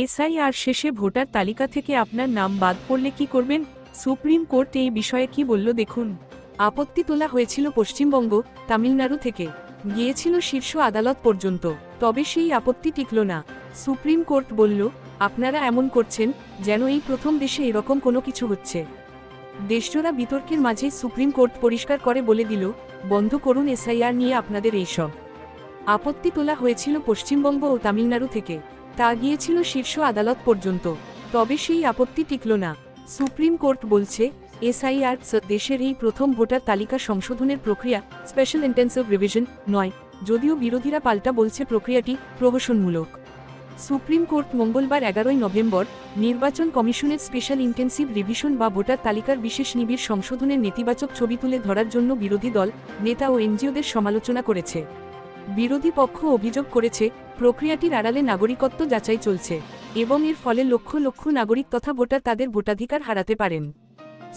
SIR শেষে voter তালিকা থেকে আপনার নাম বাদ পড়লে কি করবেন? সুপ্রিম কোর্ট এই বিষয়ে কি বলল দেখুন। আপত্তি তোলা হয়েছিল পশ্চিমবঙ্গ, তামিলনাড়ু থেকে। গিয়েছিল শীর্ষ আদালত পর্যন্ত। তবে সেই আপত্তি টিকল না। সুপ্রিম কোর্ট বলল, আপনারা এমন করছেন যেন এই প্রথম দেশে এরকম কোনো কিছু হচ্ছে। দেশজোড়া বিতর্কের মাঝে সুপ্রিম কোর্ট পরিষ্কার করে বলে দিল, বন্ধ করুন এসআইআর নিয়ে আপনাদের এইসব। আপত্তি তোলা হয়েছিল পশ্চিমবঙ্গ ও তামিলনাড়ু থেকে। তা গিয়েছিল শীর্ষ আদালত পর্যন্ত। তবে সেই আপত্তি টিকল না। সুপ্রিম কোর্ট বলছে, এসআইআর দেশের এই প্রথম ভোটার তালিকা সংশোধনের প্রক্রিয়া স্পেশাল ইন্টেন্সিভ রিভিশন নয়, যদিও বিরোধীরা পাল্টা বলছে প্রক্রিয়াটি প্রহসনমূলক। সুপ্রিম কোর্ট মঙ্গলবার এগারোই নভেম্বর নির্বাচন কমিশনের স্পেশাল ইন্টেন্সিভ রিভিশন বা ভোটার তালিকার বিশেষ নিবিড় সংশোধনের নেতিবাচক ছবি তুলে ধরার জন্য বিরোধী দল, নেতা ও এনজিওদের সমালোচনা করেছে। বিরোধী পক্ষ অভিযোগ করেছে প্রক্রিয়াটির আড়ালে নাগরিকত্ব যাচাই চলছে এবং এর ফলে লক্ষ লক্ষ নাগরিক তথা ভোটার তাদের ভোটাধিকার হারাতে পারেন।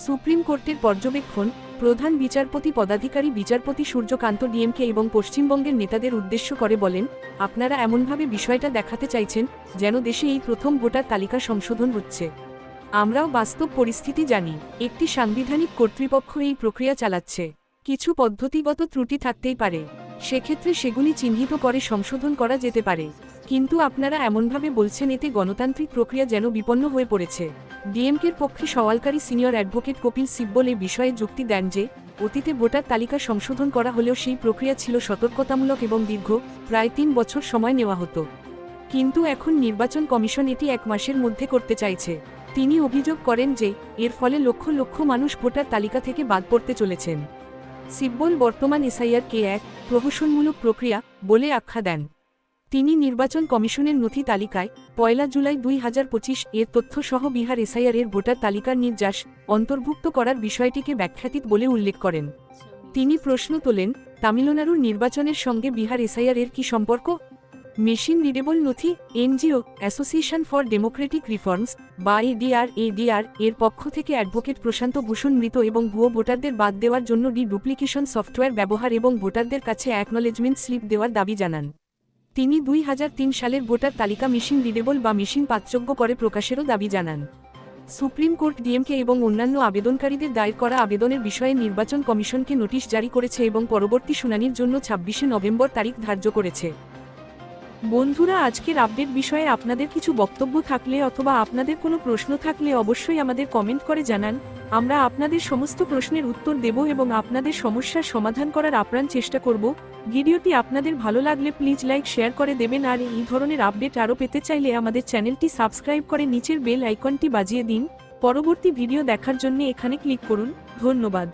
সুপ্রিম কোর্টের পর্যবেক্ষণ, প্রধান বিচারপতি পদাধিকারী বিচারপতি সূর্যকান্ত ডিএমকে এবং পশ্চিমবঙ্গের নেতাদের উদ্দেশ্য করে বলেন, আপনারা এমনভাবে বিষয়টা দেখাতে চাইছেন যেন দেশে এই প্রথম ভোটার তালিকা সংশোধন হচ্ছে। আমরাও বাস্তব পরিস্থিতি জানি, একটি সাংবিধানিক কর্তৃপক্ষ এই প্রক্রিয়া চালাচ্ছে। কিছু পদ্ধতিগত ত্রুটি থাকতেই পারে। সেক্ষেত্রে সেগুলি চিহ্নিত করে সংশোধন করা যেতে পারে। কিন্তু আপনারা এমনভাবে বলছেন, এতে গণতান্ত্রিক প্রক্রিয়া যেন বিপন্ন হয়ে পড়েছে। ডিএমকের পক্ষে সওয়ালকারী সিনিয়র অ্যাডভোকেট কপিল সিব্বল এই বিষয়ে যুক্তি দেন যে, অতীতে ভোটার তালিকা সংশোধন করা হলেও সেই প্রক্রিয়া ছিল সতর্কতামূলক এবং দীর্ঘ, প্রায় তিন বছর সময় নেওয়া হতো। কিন্তু এখন নির্বাচন কমিশন এটি এক মাসের মধ্যে করতে চাইছে। তিনি অভিযোগ করেন যে, এর ফলে লক্ষ লক্ষ মানুষ ভোটার তালিকা থেকে বাদ পড়তে চলেছেন। সিব্বল বর্তমান এসআইআরকে এক প্রহসনমূলক প্রক্রিয়া বলে আখ্যা দেন। তিনি নির্বাচন কমিশনের নথি তালিকায় পয়লা জুলাই দুই হাজার পঁচিশ এর তথ্যসহ বিহার এসআইআর এর ভোটার তালিকার নির্যাস অন্তর্ভুক্ত করার বিষয়টিকে ব্যাখ্যাতীত বলে উল্লেখ করেন। তিনি প্রশ্ন তোলেন, তামিলনাড়ুর নির্বাচনের সঙ্গে বিহার এসআইআর এর কি সম্পর্ক? মেশিন রিডেবল নথি, NGO, Association for Democratic Reforms, বা এডিআর এডিআর, এর পক্ষ থেকে অ্যাডভোকেট প্রশান্ত ভূষণ মৃত এবং ভুয়ো ভোটারদের বাদ দেওয়ার জন্য ডি ডুপ্লিকেশন সফটওয়্যার ব্যবহার এবং ভোটারদের কাছে অ্যাকনলেজমেন্ট স্লিপ দেওয়ার দাবি জানান। তিনি দুই হাজার তিন সালের ভোটার তালিকা মেশিন রিডেবল বা মেশিন পাঠযোগ্য করে প্রকাশেরও দাবি জানান। সুপ্রিম কোর্ট ডিএমকে এবং অন্যান্য আবেদনকারীদের দায়ের করা আবেদনের বিষয়ে নির্বাচন কমিশনকে নোটিশ জারি করেছে এবং পরবর্তী শুনানির জন্য ছাব্বিশে নভেম্বর তারিখ ধার্য করেছে। বন্ধুরা, আজকের আপডেট বিষয়ে আপনাদের কিছু বক্তব্য থাকলে অথবা আপনাদের কোনো প্রশ্ন থাকলে অবশ্যই আমাদের কমেন্ট করে জানান। আমরা আপনাদের সমস্ত প্রশ্নের উত্তর দেব এবং আপনাদের সমস্যার সমাধান করার আপ্রাণ চেষ্টা করব। ভিডিওটি আপনাদের ভালো লাগলে প্লিজ লাইক শেয়ার করে দেবেন আর এই ধরনের আপডেট আরও পেতে চাইলে আমাদের চ্যানেলটি সাবস্ক্রাইব করে নিচের বেল আইকনটি বাজিয়ে দিন। পরবর্তী ভিডিও দেখার জন্য এখানে ক্লিক করুন। ধন্যবাদ।